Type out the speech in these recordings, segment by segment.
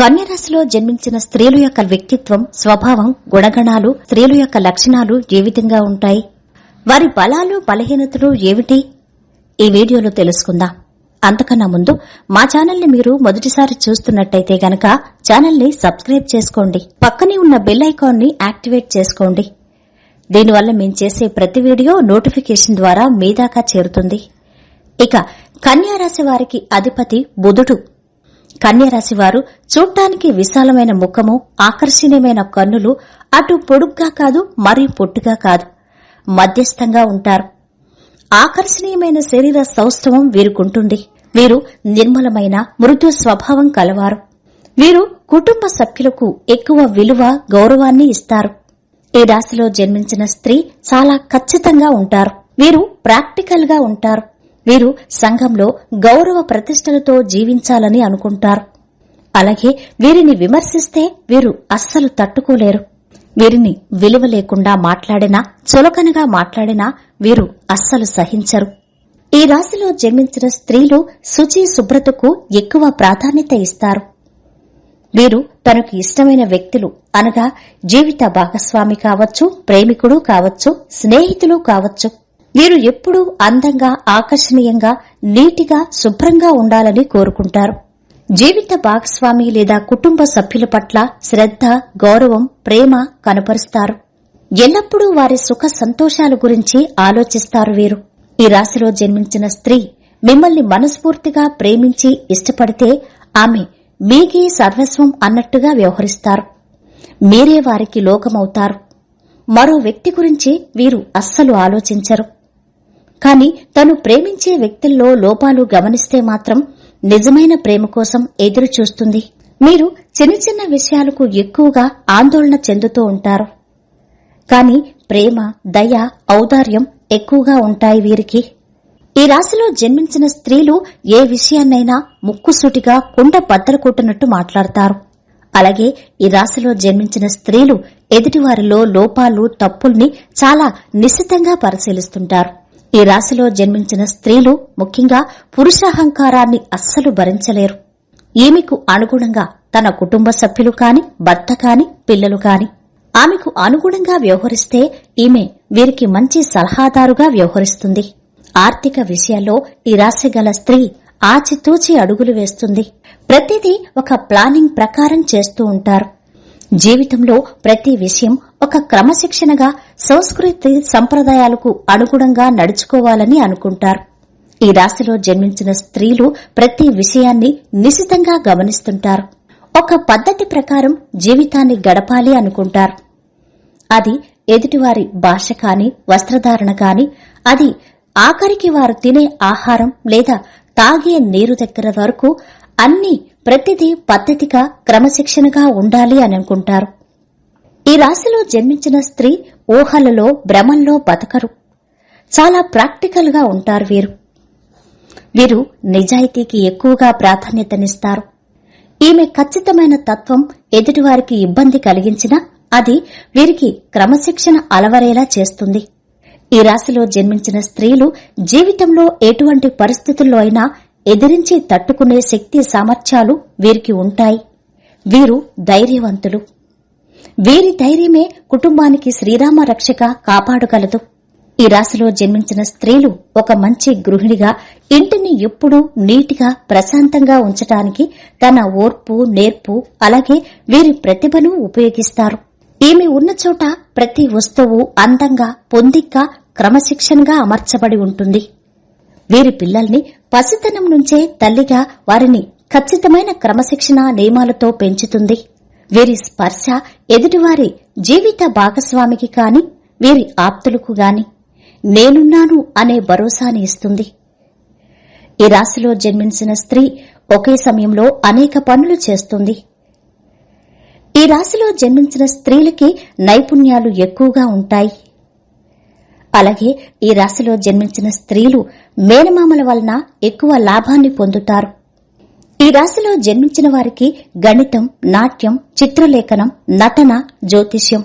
కన్యరాశిలో జన్మించిన స్త్రీల యొక్క వ్యక్తిత్వం స్వభావం గుణగణాలు స్త్రీల యొక్క లక్షణాలు ఏ విధంగా ఉంటాయి? వారి బలాలు బలహీనతలు ఏమిటి? ఈ వీడియోలో తెలుసుకుందాం. అంతకన్నా ముందు మా ఛానల్ని మీరు మొదటిసారి చూస్తున్నట్టయితే గనక ఛానల్ని సబ్స్క్రైబ్ చేసుకోండి. పక్కనే ఉన్న బెల్ ఐకాన్ని యాక్టివేట్ చేసుకోండి. దీనివల్ల మేం చేసే ప్రతి వీడియో నోటిఫికేషన్ ద్వారా మీ దాకా చేరుతుంది. ఇక కన్యారాశి వారికి అధిపతి బుధుడు. కన్యరాశి వారు చూడ్డానికి విశాలమైన ముఖము ఆకర్షణీయమైన కన్నులు అటు పొడుగ్గా కాదు మరియు పొట్టుగా కాదు. మధ్యస్థంగా ఉంటారు. ఆకర్షణీయమైన శరీర సౌష్ఠవం వీరుకుంటుంది. వీరు నిర్మలమైన మృదు స్వభావం కలవారు. వీరు కుటుంబ సభ్యులకు ఎక్కువ విలువ గౌరవాన్ని ఇస్తారు. ఈ రాశిలో జన్మించిన స్త్రీ చాలా ఖచ్చితంగా ఉంటారు. వీరు ప్రాక్టికల్గా ఉంటారు. వీరు సంఘంలో గౌరవ ప్రతిష్టలతో జీవించాలని అనుకుంటారు. అలాగే వీరిని విమర్శిస్తే వీరు అస్సలు తట్టుకోలేరు. వీరిని విలువ లేకుండా మాట్లాడినా చులకనగా మాట్లాడినా వీరు అస్సలు సహించరు. ఈ రాశిలో జన్మించిన స్త్రీలు శుచి శుభ్రతకు ఎక్కువ ప్రాధాన్యత ఇస్తారు. వీరు తనకు ఇష్టమైన వ్యక్తులు అనగా జీవిత భాగస్వామి కావచ్చు ప్రేమికుడు కావచ్చు స్నేహితులు కావచ్చు. వీరు ఎప్పుడూ అందంగా ఆకర్షణీయంగా నీటిగా శుభ్రంగా ఉండాలని కోరుకుంటారు. జీవిత భాగస్వామి లేదా కుటుంబ సభ్యుల పట్ల శ్రద్ధ గౌరవం ప్రేమ కనపరుస్తారు. ఎల్లప్పుడూ వారి సుఖ సంతోషాల గురించి ఆలోచిస్తారు వీరు. ఈ రాశిలో జన్మించిన స్త్రీ మిమ్మల్ని మనస్ఫూర్తిగా ప్రేమించి ఇష్టపడితే ఆమె మీకే సర్వస్వం అన్నట్టుగా వ్యవహరిస్తారు. మీరే వారికి లోకమవుతారు. మరో వ్యక్తి గురించి వీరు అస్సలు ఆలోచించరు. కాని తను ప్రేమించే వ్యక్తుల్లో లోపాలు గమనిస్తే మాత్రం నిజమైన ప్రేమ కోసం ఎదురు చూస్తుంది. మీరు చిన్న చిన్న విషయాలకు ఎక్కువగా ఆందోళన చెందుతూ ఉంటారు. కాని ప్రేమ దయ ఔదార్యం ఎక్కువగా ఉంటాయి వీరికి. ఈ రాశిలో జన్మించిన స్త్రీలు ఏ విషయాన్నైనా ముక్కుసూటిగా కుండ బద్దలు కొట్టినట్టు మాట్లాడతారు. అలాగే ఈ రాశిలో జన్మించిన స్త్రీలు ఎదుటివారిలో లోపాలు తప్పుల్ని చాలా నిశితంగా పరిశీలిస్తుంటారు. ఈ రాశిలో జన్మించిన స్త్రీలు ముఖ్యంగా పురుషాహంకారాన్ని అస్సలు భరించలేరు. ఈమెకు అనుగుణంగా తన కుటుంబ సభ్యులు కాని భర్త కాని పిల్లలు కాని. ఆమెకు అనుగుణంగా వ్యవహరిస్తే ఈమె వీరికి మంచి సలహాదారుగా వ్యవహరిస్తుంది. ఆర్థిక విషయాల్లో ఈ రాశి గల స్త్రీ ఆచితూచి అడుగులు వేస్తుంది. ప్రతిదీ ఒక ప్లానింగ్ ప్రకారం చేస్తూ ఉంటారు. జీవితంలో ప్రతి విషయం ఒక క్రమశిక్షణగా సంస్కృతి సంప్రదాయాలకు అనుగుణంగా నడుచుకోవాలని అనుకుంటారు. ఈ రాశిలో జన్మించిన స్త్రీలు ప్రతి విషయాన్ని నిశితంగా గమనిస్తుంటారు. ఒక పద్ధతి ప్రకారం జీవితాన్ని గడపాలి అనుకుంటారు. అది ఎదుటివారి భాష కాని వస్త్రధారణ కాని అది ఆఖరికి వారు తినే ఆహారం లేదా తాగే నీరు దగ్గర వరకు అన్ని ప్రతిదీ పద్ధతిగా క్రమశిక్షణగా ఉండాలి అని అనుకుంటారు. ఈ రాశిలో జన్మించిన స్త్రీ ఊహలలో భ్రమంలో బతకరు. చాలా ప్రాక్టికల్గా ఉంటారు వీరు. వీరు నిజాయితీకి ఎక్కువగా ప్రాధాన్యతనిస్తారు. ఈమె ఖచ్చితమైన తత్వం ఎదుటివారికి ఇబ్బంది కలిగించినా అది వీరికి క్రమశిక్షణ అలవరేలా చేస్తుంది. ఈ రాశిలో జన్మించిన స్త్రీలు జీవితంలో ఎటువంటి పరిస్థితుల్లో అయినా ఎదిరించి తట్టుకునే శక్తి సామర్థ్యాలు వీరికి ఉంటాయి. వీరు ధైర్యవంతులు. వీరి ధైర్యమే కుటుంబానికి శ్రీరామ రక్షక కాపాడగలదు. ఈ రాశిలో జన్మించిన స్త్రీలు ఒక మంచి గృహిణిగా ఇంటిని ఎప్పుడూ నీటిగా ప్రశాంతంగా ఉంచటానికి తన ఓర్పు నేర్పు అలాగే వీరి ప్రతిభను ఉపయోగిస్తారు. ఈమె ఉన్న చోట ప్రతి వస్తువు అందంగా పొందిగ్గా క్రమశిక్షణగా అమర్చబడి ఉంటుంది. వీరి పిల్లల్ని పసితనం నుంచే తల్లిగా వారిని ఖచ్చితమైన క్రమశిక్షణ నియమాలతో పెంచుతుంది. వీరి స్పర్శ ఎదుటివారి జీవిత భాగస్వామికి కాని వీరి ఆప్తులకు గాని నేనున్నాను అనే భరోసాని ఇస్తుంది. ఈ రాశిలో జన్మించిన స్త్రీ ఒకే సమయంలో అనేక పనులు చేస్తుంది. ఈ రాశిలో జన్మించిన స్త్రీలకి నైపుణ్యాలు ఎక్కువగా ఉంటాయి. అలాగే ఈ రాశిలో జన్మించిన స్త్రీలు మేనమామల వలన ఎక్కువ లాభాన్ని పొందుతారు. ఈ రాశిలో జన్మించిన వారికి గణితం నాట్యం చిత్రలేఖనం నటన జ్యోతిష్యం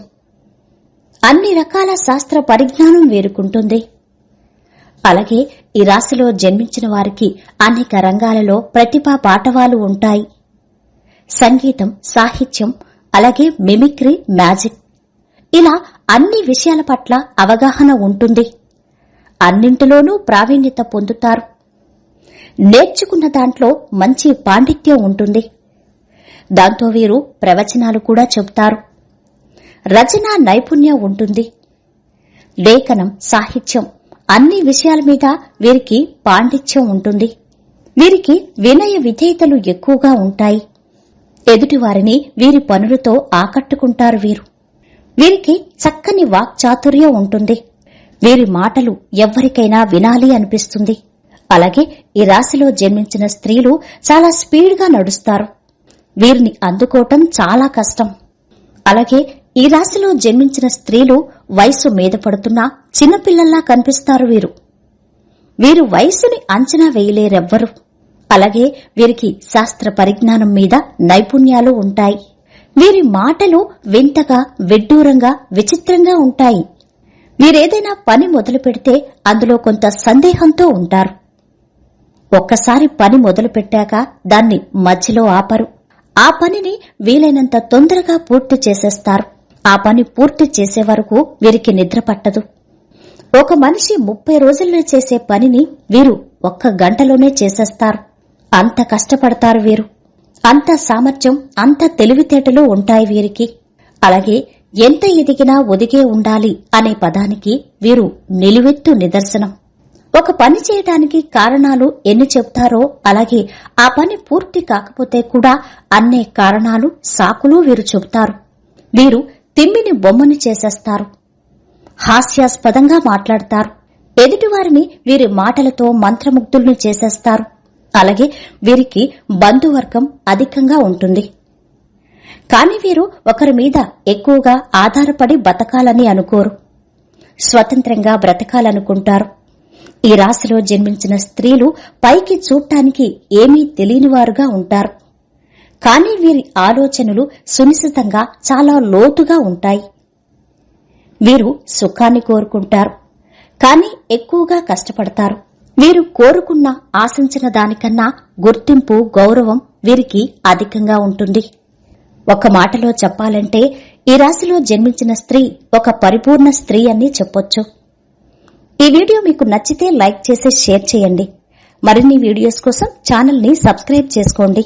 అన్ని రకాల శాస్త్ర పరిజ్ఞానం వేరుకుంటుంది. అలాగే ఈ రాశిలో జన్మించిన వారికి అనేక రంగాలలో ప్రతిభా పాటవాలు ఉంటాయి. సంగీతం సాహిత్యం అలాగే మిమిక్రీ మ్యాజిక్ ఇలా అన్ని విషయాల పట్ల అవగాహన ఉంటుంది. అన్నింటిలోనూ ప్రావీణ్యత పొందుతారు. నేర్చుకున్న దాంట్లో మంచి పాండిత్యం ఉంటుంది. దాంతో వీరు ప్రవచనాలు కూడా చెబుతారు. రచనా నైపుణ్యం ఉంటుంది. లేఖనం సాహిత్యం అన్ని విషయాల మీద వీరికి పాండిత్యం ఉంటుంది. వీరికి వినయ విధేయతలు ఎక్కువగా ఉంటాయి. ఎదుటివారిని వీరి పనులతో ఆకట్టుకుంటారు వీరు. వీరికి చక్కని వాక్చాతుర్యం ఉంటుంది. వీరి మాటలు ఎవ్వరికైనా వినాలి అనిపిస్తుంది. అలాగే ఈ రాశిలో జన్మించిన స్త్రీలు చాలా స్పీడ్గా నడుస్తారు. వీరిని అందుకోవటం చాలా కష్టం. అలాగే ఈ రాశిలో జన్మించిన స్త్రీలు వయసు మీద పడుతున్నా చిన్నపిల్లల్లా కనిపిస్తారు వీరు. వీరు వయసుని అంచనా వేయలేరెవ్వరు. అలాగే వీరికి శాస్త్ర పరిజ్ఞానం మీద నైపుణ్యాలు ఉంటాయి. వీరి మాటలు వింతగా విడ్డూరంగా విచిత్రంగా ఉంటాయి. వీరేదైనా పని మొదలు పెడితే అందులో కొంత సందేహంతో ఉంటారు. ఒక్కసారి పని మొదలు పెట్టాక దాన్ని మధ్యలో ఆపరు. ఆ పనిని వీలైనంత తొందరగా పూర్తి చేసేస్తారు. ఆ పని పూర్తి చేసే వరకు వీరికి నిద్ర పట్టదు. ఒక మనిషి ముప్పై రోజుల్లో చేసే పనిని వీరు ఒక్క గంటలోనే చేసేస్తారు. అంత కష్టపడతారు వీరు. అంత సామర్థ్యం అంత తెలివితేటలు ఉంటాయి వీరికి. అలాగే ఎంత ఎదిగినా ఒదిగే ఉండాలి అనే పదానికి వీరు నిలువెత్తు నిదర్శనం. ఒక పని చేయడానికి కారణాలు ఎన్ని చెప్తారో అలాగే ఆ పని పూర్తి కాకపోతే కూడా అన్నే కారణాలు సాకులు వీరు చెబుతారు. వీరు తిమ్మిని బొమ్మని చేసేస్తారు. హాస్యాస్పదంగా మాట్లాడతారు. ఎదుటివారిని వీరి మాటలతో మంత్రముగ్ధుల్ని చేసేస్తారు. అలాగే వీరికి బంధువర్గం అధికంగా ఉంటుంది. కాని వీరు ఒకరి మీద ఎక్కువగా ఆధారపడి బతకాలని అనుకోరు. స్వతంత్రంగా బ్రతకాలనుకుంటారు. ఈ రాశిలో జన్మించిన స్త్రీలు పైకి చూడటానికి ఏమీ తెలియనివారుగా ఉంటారు. కానీ వీరి ఆలోచనలు సునిశితంగా చాలా లోతుగా ఉంటాయి. వీరు సుఖాన్ని కోరుకుంటారు. కానీ ఎక్కువగా కష్టపడతారు. వీరు కోరుకున్న ఆశించిన దానికన్నా గుర్తింపు గౌరవం వీరికి అధికంగా ఉంటుంది. ఒక మాటలో చెప్పాలంటే ఈ రాశిలో జన్మించిన స్త్రీ ఒక పరిపూర్ణ స్త్రీ అని చెప్పొచ్చు. ఈ వీడియో మీకు నచ్చితే లైక్ చేసి షేర్ చేయండి. మరిన్ని వీడియోస్ కోసం ఛానల్ని సబ్స్క్రైబ్ చేసుకోండి.